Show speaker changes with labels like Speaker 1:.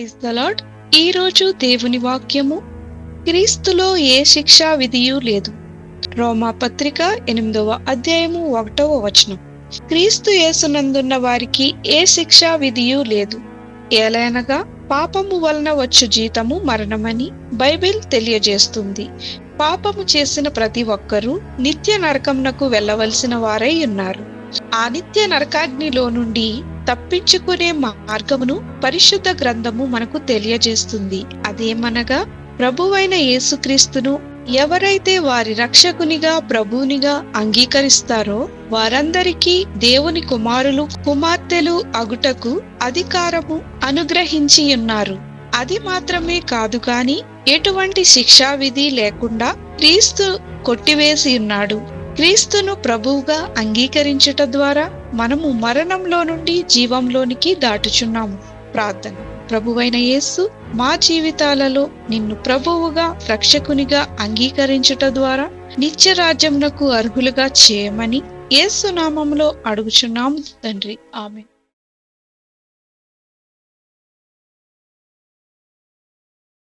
Speaker 1: Praise the lord ఈ రోజు దేవుని వాక్యము క్రీస్తులో ఏ శిక్షా విధియు లేదు. రోమా పత్రిక ఎనిమిదవ అధ్యాయము ఒకటవ వచనం. క్రీస్తు యేసునందున్న వారికి ఏ శిక్షా విధియు లేదు. ఏలైనగా పాపము వలన వచ్చు జీతము మరణమని బైబిల్ తెలియజేస్తుంది. పాపము చేసిన ప్రతి ఒక్కరూ నిత్య నరకమునకు వెళ్ళవలసిన వారై ఉన్నారు. ఆనిత్య నరకాగ్నిలో నుండి తప్పించుకునే మార్గమును పరిశుద్ధ గ్రంథము మనకు తెలియజేస్తుంది. అదేమనగా ప్రభువైన యేసుక్రీస్తును ఎవరైతే వారి రక్షకునిగా ప్రభువునిగా అంగీకరిస్తారో వారందరికీ దేవుని కుమారులు కుమార్తెలు అగుటకు అధికారము అనుగ్రహించి ఉన్నారు. అది మాత్రమే కాదు కాని ఎటువంటి శిక్షా విధి లేకుండా క్రీస్తు కొట్టివేసి ఉన్నాడు. క్రీస్తును ప్రభువుగా అంగీకరించుట ద్వారా మనము మరణంలో నుండి జీవంలోనికి దాటుచున్నాము. ప్రార్థన. ప్రభువైన యేసు మా జీవితాలలో నిన్ను ప్రభువుగా రక్షకునిగా అంగీకరించుట ద్వారా నిత్య రాజ్యంనకు అర్హులుగా చేయమని యేసు నామంలో అడుగుచున్నాము తండ్రి. ఆమె